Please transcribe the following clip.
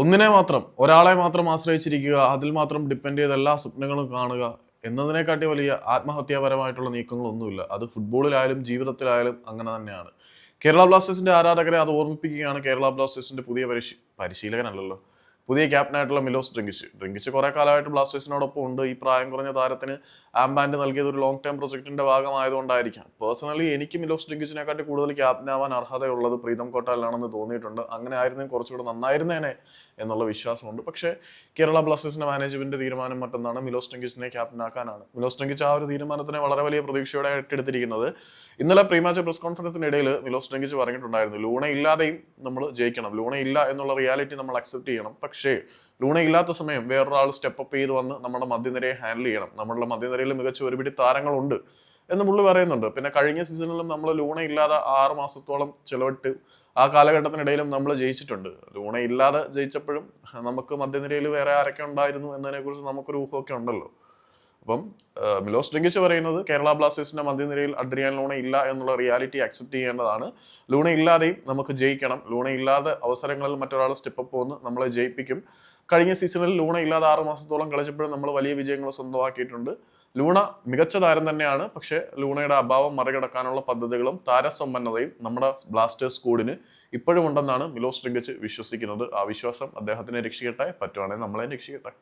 ഒന്നിനെ മാത്രം ഒരാളെ മാത്രം ആശ്രയിച്ചിരിക്കുക അതിൽ മാത്രം ഡിപ്പെൻഡ് ചെയ്ത് എല്ലാ സ്വപ്നങ്ങളും കാണുക എന്നതിനെക്കാട്ടി വലിയ ആത്മഹത്യാപരമായിട്ടുള്ള നീക്കങ്ങളൊന്നുമില്ല. അത് ഫുട്ബോളിലായാലും ജീവിതത്തിലായാലും അങ്ങനെ തന്നെയാണ്. കേരള ബ്ലാസ്റ്റേഴ്സിന്റെ ആരാധകരെ അത് ഓർമ്മിപ്പിക്കുകയാണ് കേരള ബ്ലാസ്റ്റേഴ്സിന്റെ പുതിയ പരിശീ പരിശീലകനല്ലല്ലോ. പുതിയ ക്യാപ്റ്റനായിട്ടുള്ള മിലോസ് ഡ്രിങ്കിച്ച്. ഡ്രിങ്കിച്ച് കുറെ കാലമായിട്ട് ബ്ലാസ്റ്റേഴ്സിനോടൊപ്പം ഉണ്ട്. ഈ പ്രായം കുറഞ്ഞ താരത്തിന് ആംബാൻഡ് നൽകിയത് ഒരു ലോങ് ടൈം പ്രൊജക്ടിന്റെ ഭാഗമായതുകൊണ്ടായിരിക്കാം. പേഴ്സണലി എനിക്ക് മിലോസ് ഡ്രിങ്കിച്ചിനെക്കാട്ടി കൂടുതൽ ക്യാപ്റ്റനാവാൻ അർഹതയുള്ളത് പ്രീതം കോട്ടാലാണെന്ന് തോന്നിയിട്ടുണ്ട്. അങ്ങനെ ആയിരുന്നു കുറച്ചുകൂടെ നന്നായിരുന്നേനെ എന്നുള്ള വിശ്വാസമുണ്ട്. പക്ഷേ കേരള ബ്ലാസ്റ്റേഴ്സിന്റെ മാനേജ്മെന്റ് തീരുമാനം മറ്റൊന്നാണ് മിലോസ് ഡ്രിങ്കിച്ചിനെ ക്യാപ്റ്റനാക്കാനാണ് മിലോസ് ഡ്രിങ്കിച്ച് ആ ഒരു തീരുമാനത്തിനെ വളരെ വലിയ പ്രതീക്ഷയോടെ ഏറ്റെടുത്തിരിക്കുന്നത്. ഇന്നലെ പ്രീമാച്ച് പ്രസ് കോൺഫറൻസിനിടയിൽ മിലോസ് ഡ്രിങ്കിച്ച് പറഞ്ഞിട്ടുണ്ടായിരുന്നു ലൂണ ഇല്ലാതെയും നമ്മൾ ജയിക്കണം. ലൂണ ഇല്ല എന്നുള്ള റിയാലിറ്റി നമ്മൾ അക്സെപ്റ്റ് ചെയ്യണം. പക്ഷേ ലൂണ ഇല്ലാത്ത സമയം വേറൊരാൾ സ്റ്റെപ്പ് അപ്പ് ചെയ്ത് വന്ന് നമ്മുടെ മധ്യനിരയെ ഹാൻഡിൽ ചെയ്യണം. നമ്മുടെ മധ്യനിരയിൽ മികച്ച ഒരുപിടി താരങ്ങളുണ്ട് എന്ന് പുള്ളി പറയുന്നുണ്ട്. പിന്നെ കഴിഞ്ഞ സീസണിലും നമ്മൾ ലൂണ ഇല്ലാതെ ആറ് മാസത്തോളം ചിലവിട്ട് ആ കാലഘട്ടത്തിനിടയിലും നമ്മൾ ജയിച്ചിട്ടുണ്ട്. ലൂണ ഇല്ലാതെ ജയിച്ചപ്പോഴും നമുക്ക് മധ്യനിരയിൽ വേറെ ആരൊക്കെ ഉണ്ടായിരുന്നു എന്നതിനെക്കുറിച്ച് നമുക്കൊരു ഊഹമൊക്കെ ഉണ്ടല്ലോ. അപ്പം മിലോസ് ഡ്രിങ്കിച്ച് പറയുന്നത് കേരള ബ്ലാസ്റ്റേഴ്സിന്റെ മധ്യനിരയിൽ അഡ്രിയാൻ ലൂണ ഇല്ല എന്നുള്ള റിയാലിറ്റി അക്സെപ്റ്റ് ചെയ്യേണ്ടതാണ്. ലൂണ ഇല്ലാതെയും നമുക്ക് ജയിക്കണം. ലൂണ ഇല്ലാതെ അവസരങ്ങളിൽ മറ്റൊരാൾ സ്റ്റെപ്പ് വന്ന് നമ്മളെ ജയിപ്പിക്കും. കഴിഞ്ഞ സീസണിൽ ലൂണ ഇല്ലാതെ ആറ് മാസത്തോളം കളിച്ചപ്പോഴും നമ്മൾ വലിയ വിജയങ്ങൾ സ്വന്തമാക്കിയിട്ടുണ്ട്. ലൂണ മികച്ച താരം തന്നെയാണ്. പക്ഷേ ലൂണയുടെ അഭാവം മറികടക്കാനുള്ള പദ്ധതികളും താരസമ്പന്നതയും നമ്മുടെ ബ്ലാസ്റ്റേഴ്സ് സ്കൂഡിന് ഇപ്പോഴും ഉണ്ടെന്നാണ് മിലോസ് ഡ്രിങ്കിച്ച് വിശ്വസിക്കുന്നത്. ആ വിശ്വാസം അദ്ദേഹത്തിനെ രക്ഷിക്കട്ടെ. പറ്റുവാണെങ്കിൽ നമ്മളെ രക്ഷിക്കട്ടെ.